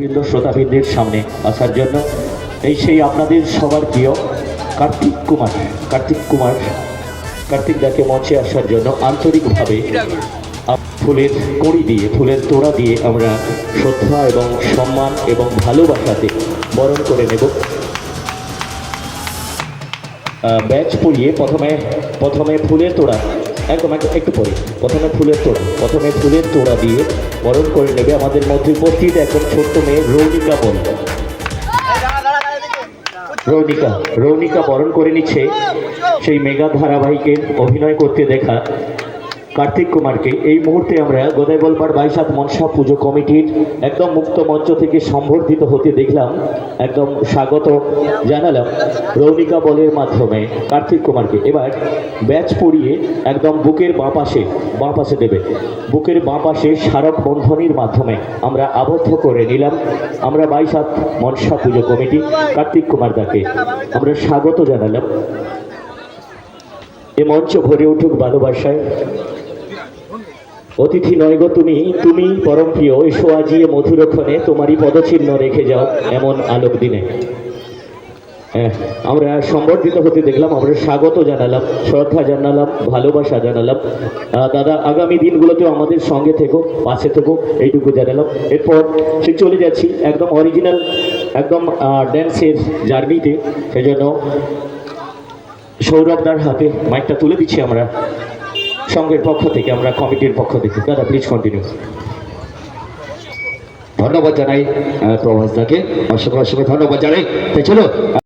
বৃন্দ শ্রোতাবৃন্দের সামনে আসার জন্য এই সেই আপনাদের সবার প্রিয় কার্তিক কুমার কার্তিক কুমার, কার্তিক দাকে মঞ্চে আসার জন্য আন্তরিকভাবে ফুলের কড়ি দিয়ে, ফুলের তোড়া দিয়ে আমরা শ্রদ্ধা এবং সম্মান এবং ভালোবাসাতে বরণ করে নেব। ব্যাচ পরিয়ে প্রথমে প্রথমে ফুলের তোড়া। একদম একদম, একটু পরে। প্রথমে ফুলের তোড়া, প্রথমে ফুলের তোড়া দিয়ে বরণ করে নেবে আমাদের মধ্যে উপস্থিত এখন ছোট্ট মেয়ে রৌনিকা বল রৌনিকা রৌনিকা বরণ করে নিচ্ছে সেই মেগা ধারাবাহিকের অভিনয় করতে দেখা কার্তিক কুমারকে এই মুহূর্তে আমরা গোদাই গোলপাড় বাইশাত মনসা পুজো কমিটির একদম মুক্ত মঞ্চ থেকে সম্বর্ধিত হতে দেখলাম, একদম স্বাগত জানালাম রৌনিকা বলের মাধ্যমে কার্তিক কুমারকে। এবার ব্যাচ পরিয়ে একদম বুকের বাঁ পাশে বাঁ পাশে দেবে। বুকের বাঁ পাশে স্মারক বন্ধনীর মাধ্যমে আমরা আবদ্ধ করে নিলাম। আমরা বাইশাত মনসা পুজো কমিটি, কার্তিক কুমার দাকে আমরা স্বাগত জানালাম। এ মঞ্চ ভরে উঠুক ভালোবাসায়। অতিথি নয় গো তুমি তুমি পরম প্রিয়, এসো আজিয়ে মধুরক্ষণে তোমারই পদচিহ্ন রেখে যাও এমন আলোক দিনে। আমরা সম্বর্ধিত হতে দেখলাম, আমরা স্বাগত জানালাম, শ্রদ্ধা জানালাম, ভালোবাসা জানালাম। দাদা, আগামী দিনগুলোতেও আমাদের সঙ্গে থেকো, পাশে থেকো, এইটুকু জানালাম। এরপর সে চলে যাচ্ছি একদম অরিজিনাল একদম ড্যান্সের জার্নিতে সেজন্য সৌরভদার হাতে মাইকটা তুলে দিচ্ছি আমরা। সংঘের পক্ষ থেকে আমরা কমিটির পক্ষ থেকে দাদা প্লিজ কন্টিনিউ ধন্যবাদ জানাই আহ, প্রভাস দাকে। অসংখ্য অসংখ্য ধন্যবাদ জানাই। চলো